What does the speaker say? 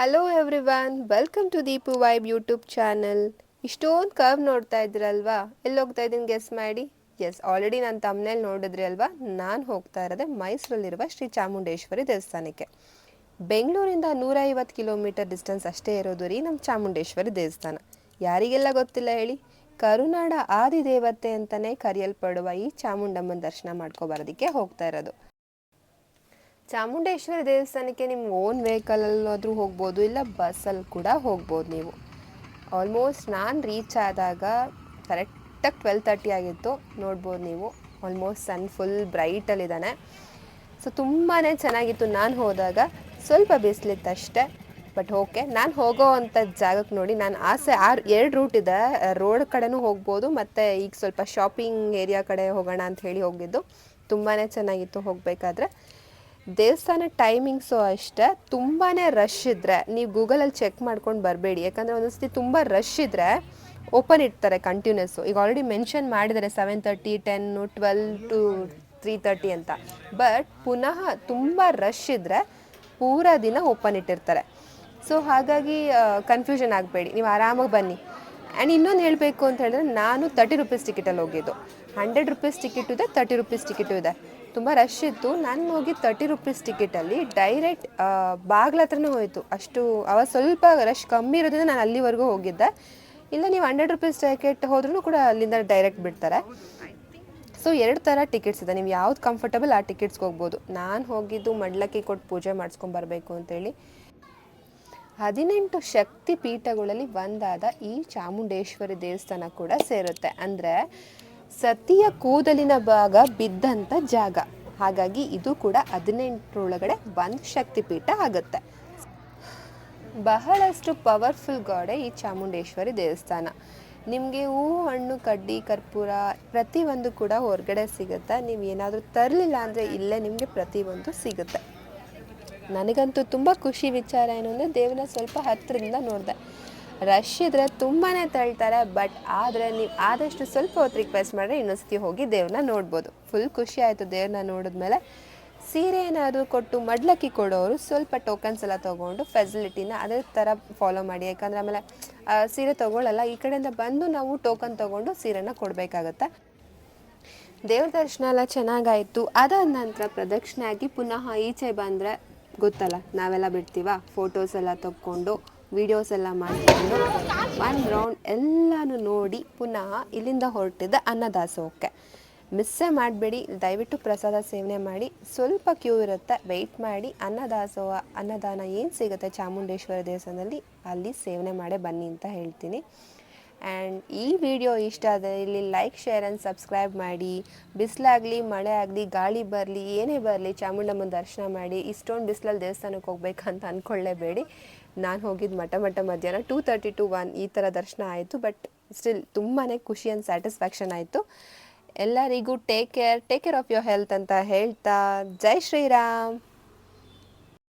Hello everyone welcome to Deepu vibe YouTube channel ಇಷ್ಟೊಂದು curve ನೋಡ್ತಾ ಇದ್ರಲ್ವಾ? ಎಲ್ಲಿ ಹೋಗ್ತಾ ಇದ್ದೀನಿ ಗೆಸ್ ಮಾಡಿ? ಎಸ್ ಆಲ್ರೆಡಿ ನಾನು ತಮ್ಮನೇಲಿ ನೋಡಿದ್ರಿ ಅಲ್ವಾ? ನಾನು ಹೋಗ್ತಾ ಇರೋದೆ ಮೈಸೂರಲ್ಲಿರುವ ಶ್ರೀ ಚಾಮುಂಡೇಶ್ವರಿ ದೇವಸ್ಥಾನಕ್ಕೆ. ಬೆಂಗಳೂರಿಂದ ನೂರೈವತ್ತು ಕಿಲೋಮೀಟರ್ ಡಿಸ್ಟೆನ್ಸ್ ಅಷ್ಟೇ ಇರೋದು ರೀ ನಮ್ಮ ಚಾಮುಂಡೇಶ್ವರಿ ದೇವಸ್ಥಾನ. ಯಾರಿಗೆಲ್ಲ ಗೊತ್ತಿಲ್ಲ ಹೇಳಿ? ಕರುನಾಡ ಆದಿದೇವತೆ ಅಂತಲೇ ಕರೆಯಲ್ಪಡುವ ಈ ಚಾಮುಂಡಮ್ಮನ ದರ್ಶನ ಮಾಡ್ಕೊಬರೋದಕ್ಕೆ ಹೋಗ್ತಾ ಇರೋದು. ಚಾಮುಂಡೇಶ್ವರಿ ದೇವಸ್ಥಾನಕ್ಕೆ ನಿಮ್ಮ ಓನ್ ವೆಹಿಕಲಲ್ಲಾದರೂ ಹೋಗ್ಬೋದು, ಇಲ್ಲ ಬಸ್ಸಲ್ಲಿ ಕೂಡ ಹೋಗ್ಬೋದು ನೀವು. ಆಲ್ಮೋಸ್ಟ್ ನಾನು ರೀಚ್ ಆದಾಗ ಕರೆಕ್ಟಾಗಿ ಟ್ವೆಲ್ ತರ್ಟಿ ಆಗಿತ್ತು, ನೋಡ್ಬೋದು ನೀವು. ಆಲ್ಮೋಸ್ಟ್ ಸನ್ ಫುಲ್ ಬ್ರೈಟಲ್ಲಿದ್ದಾನೆ ಸೊ ತುಂಬಾ ಚೆನ್ನಾಗಿತ್ತು ನಾನು ಹೋದಾಗ. ಸ್ವಲ್ಪ ಬಿಸಿಲಿತ್ತು ಅಷ್ಟೇ ಬಟ್ ಓಕೆ ನಾನು ಹೋಗೋ ಅಂಥ ಜಾಗಕ್ಕೆ ನೋಡಿ, ನಾನು ಆಸೆ ಆರು, ಎರಡು ರೂಟ್ ಇದೆ. ರೋಡ್ ಕಡೆನೂ ಹೋಗ್ಬೋದು, ಮತ್ತು ಈಗ ಸ್ವಲ್ಪ ಶಾಪಿಂಗ್ ಏರಿಯಾ ಕಡೆ ಹೋಗೋಣ ಅಂತ ಹೇಳಿ ಹೋಗಿದ್ದು. ತುಂಬಾ ಚೆನ್ನಾಗಿತ್ತು ಹೋಗಬೇಕಾದ್ರೆ. ದೇವಸ್ಥಾನ ಟೈಮಿಂಗ್ಸು ಅಷ್ಟೇ ತುಂಬಾ ರಶ್ ಇದ್ದರೆ ನೀವು ಗೂಗಲಲ್ಲಿ ಚೆಕ್ ಮಾಡ್ಕೊಂಡು ಬರಬೇಡಿ. ಯಾಕಂದರೆ ಒಂದೊಂದ್ಸತಿ ತುಂಬ ರಶ್ ಇದ್ದರೆ ಓಪನ್ ಇಡ್ತಾರೆ ಕಂಟಿನ್ಯೂಸ್ಸು ಈಗ ಆಲ್ರೆಡಿ ಮೆನ್ಷನ್ ಮಾಡಿದ್ದಾರೆ seven thirty ten twelve two three thirty ಅಂತ. ಬಟ್ ಪುನಃ ತುಂಬ ರಶ್ ಇದ್ದರೆ ಪೂರ ದಿನ ಓಪನ್ ಇಟ್ಟಿರ್ತಾರೆ. ಸೊ ಹಾಗಾಗಿ ಕನ್ಫ್ಯೂಷನ್ ಆಗಬೇಡಿ. ನೀವು ಆರಾಮಾಗಿ ಬನ್ನಿ. ಆ್ಯಂಡ್ ಇನ್ನೊಂದು ಹೇಳಬೇಕು ಅಂತ ಹೇಳಿದ್ರೆ, ನಾನು ತರ್ಟಿ ರುಪೀಸ್ ಟಿಕೆಟಲ್ಲಿ ಹೋಗಿದ್ದು. ಹಂಡ್ರೆಡ್ ರುಪೀಸ್ ಟಿಕೆಟು ಇದೆ ತರ್ಟಿ ರುಪೀಸ್ ಟಿಕೆಟು ಇದೆ. ತುಂಬ ರಶ್ ಇತ್ತು. ನಾನು ಹೋಗಿ ತರ್ಟಿ ರುಪೀಸ್ ಟಿಕೆಟಲ್ಲಿ ಡೈರೆಕ್ಟ್ ಬಾಗ್ಲ ಹತ್ರನೇ ಹೋಯಿತು. ಅಷ್ಟು ಅವಾಗ ಸ್ವಲ್ಪ ರಶ್ ಕಮ್ಮಿ ಇರೋದ್ರಿಂದ ನಾನು ಅಲ್ಲಿವರೆಗೂ ಹೋಗಿದ್ದೆ. ಇಲ್ಲ ನೀವು ಹಂಡ್ರೆಡ್ ರುಪೀಸ್ ಟಿಕೆಟ್ ಹೋದ್ರೂ ಕೂಡ ಅಲ್ಲಿಂದ ಡೈರೆಕ್ಟ್ ಬಿಡ್ತಾರೆ. ಸೊ ಎರಡು ಥರ ಟಿಕೆಟ್ಸ್ ಇದೆ. ನೀವು ಯಾವ್ದು ಕಂಫರ್ಟಬಲ್ ಆ ಟಿಕೆಟ್ಸ್ಗೆ ಹೋಗ್ಬೋದು. ನಾನು ಹೋಗಿದ್ದು ಮಡ್ಲಕ್ಕಿ ಕೊಟ್ಟು ಪೂಜೆ ಮಾಡಿಸ್ಕೊಂಬರ್ಬೇಕು ಅಂತೇಳಿ. ಹದಿನೆಂಟು ಶಕ್ತಿ ಪೀಠಗಳಲ್ಲಿ ಒಂದಾದ ಈ ಚಾಮುಂಡೇಶ್ವರಿ ದೇವಸ್ಥಾನ ಕೂಡ ಸೇರುತ್ತೆ. ಅಂದರೆ ಸತಿಯ ಕೂದಲಿನ ಭಾಗ ಬಿದ್ದಂಥ ಜಾಗ. ಹಾಗಾಗಿ ಇದು ಕೂಡ ಹದಿನೆಂಟರೊಳಗಡೆ ಒಂದು ಶಕ್ತಿಪೀಠ ಆಗುತ್ತೆ. ಬಹಳಷ್ಟು ಪವರ್ಫುಲ್ ಗಾಡೆ ಈ ಚಾಮುಂಡೇಶ್ವರಿ ದೇವಸ್ಥಾನ. ನಿಮಗೆ ಹೂವು, ಹಣ್ಣು, ಕಡ್ಡಿ, ಕರ್ಪೂರ ಪ್ರತಿಯೊಂದು ಕೂಡ ಹೊರಗಡೆ ಸಿಗುತ್ತೆ. ನೀವು ಏನಾದರೂ ತರಲಿಲ್ಲ ಅಂದರೆ ಇಲ್ಲೇ ನಿಮಗೆ ಪ್ರತಿಯೊಂದು ಸಿಗುತ್ತೆ. ನನಗಂತೂ ತುಂಬ ಖುಷಿ ವಿಚಾರ ಏನು ಅಂದರೆ ದೇವನ ಸ್ವಲ್ಪ ಹತ್ತಿರದಿಂದ ನೋಡಿದೆ. ರಶ್ ಇದ್ರೆ ತುಂಬಾ ತಳ್ತಾರೆ, ಬಟ್ ಆದರೆ ನೀವು ಆದಷ್ಟು ಸ್ವಲ್ಪ ಹೊತ್ತು ರಿಕ್ವೆಸ್ಟ್ ಮಾಡಿದ್ರೆ ಇನ್ನೊಂದ್ಸತಿ ಹೋಗಿ ದೇವ್ರನ್ನ ನೋಡ್ಬೋದು. ಫುಲ್ ಖುಷಿ ಆಯಿತು ದೇವ್ರನ್ನ ನೋಡಿದ್ಮೇಲೆ. ಸೀರೆ ಏನಾದರೂ ಕೊಟ್ಟು ಮಡ್ಲಕ್ಕಿ ಕೊಡೋರು ಸ್ವಲ್ಪ ಟೋಕನ್ಸ್ ಎಲ್ಲ ತೊಗೊಂಡು ಫೆಸಿಲಿಟಿನ ಅದೇ ಥರ ಫಾಲೋ ಮಾಡಿ. ಯಾಕಂದರೆ ಆಮೇಲೆ ಸೀರೆ ತೊಗೊಳ್ಳಲ್ಲ ಈ ಕಡೆಯಿಂದ ಬಂದು ನಾವು ಟೋಕನ್ ತೊಗೊಂಡು ಸೀರೆನ ಕೊಡಬೇಕಾಗತ್ತೆ. ದೇವ್ರ ದರ್ಶನ ಎಲ್ಲ ಚೆನ್ನಾಗಾಯಿತು. ಅದಾದ ನಂತರ ಪ್ರದಕ್ಷಿಣೆ ಆಗಿ ಪುನಃ ಈಚೆ ಬಂದರೆ, ಗೊತ್ತಲ್ಲ, ನಾವೆಲ್ಲ ಬಿಡ್ತೀವ? ಫೋಟೋಸ್ ಎಲ್ಲ ತಕ್ಕೊಂಡು. ವಿಡಿಯೋಸ್ ಎಲ್ಲ ಮಾಡಿಕೊಂಡು ಒನ್ ರೌಂಡ್ ಎಲ್ಲನೂ ನೋಡಿ ಪುನಃ ಇಲ್ಲಿಂದ ಹೊರಟಿದ್ದ ಅನ್ನದಾಸೋಹಕ್ಕೆ. ಮಿಸ್ಸೇ ಮಾಡಬೇಡಿ, ದಯವಿಟ್ಟು ಪ್ರಸಾದ ಸೇವನೆ ಮಾಡಿ, ಸ್ವಲ್ಪ ಕ್ಯೂ ಇರುತ್ತೆ ವೆಯ್ಟ್ ಮಾಡಿ, ಅನ್ನದಾಸೋಹ, ಅನ್ನದಾನ ಏನು ಸಿಗುತ್ತೆ ಚಾಮುಂಡೇಶ್ವರ ದೇವಸ್ಥಾನದಲ್ಲಿ ಅಲ್ಲಿ ಸೇವನೆ ಮಾಡೇ ಬನ್ನಿ ಅಂತ ಹೇಳ್ತೀನಿ. ಆ್ಯಂಡ್ ಈ ವಿಡಿಯೋ ಇಷ್ಟ ಆದರೆ ಇಲ್ಲಿ ಲೈಕ್ ಶೇರ್ ಆ್ಯಂಡ್ ಸಬ್ಸ್ಕ್ರೈಬ್ ಮಾಡಿ. ಬಿಸಿಲಾಗಲಿ ಮಳೆ ಆಗಲಿ ಗಾಳಿ ಬರಲಿ, ಏನೇ ಬರಲಿ, ಚಾಮುಂಡಮ್ಮನ ದರ್ಶನ ಮಾಡಿ. ಇಷ್ಟೊಂದು ಬಿಸಿಲಲ್ಲಿ ದೇವಸ್ಥಾನಕ್ಕೆ ಹೋಗ್ಬೇಕಂತ ಅಂದ್ಕೊಳ್ಳೇಬೇಡಿ ನಾನು ಹೋಗಿದ್ದು ಮಠ ಮಠ ಮಧ್ಯಾಹ್ನ ಟೂ ತರ್ಟಿ ಟು ಒನ್ ಈ ಥರ ದರ್ಶನ ಆಯಿತು. ಬಟ್ ಸ್ಟಿಲ್ ತುಂಬಾ ಖುಷಿ ಆ್ಯಂಡ್ ಸ್ಯಾಟಿಸ್ಫ್ಯಾಕ್ಷನ್ ಆಯಿತು. ಎಲ್ಲರಿಗೂ take care take care of your health ಅಂತ ಹೇಳ್ತಾ. ಜೈ ಶ್ರೀರಾಮ್.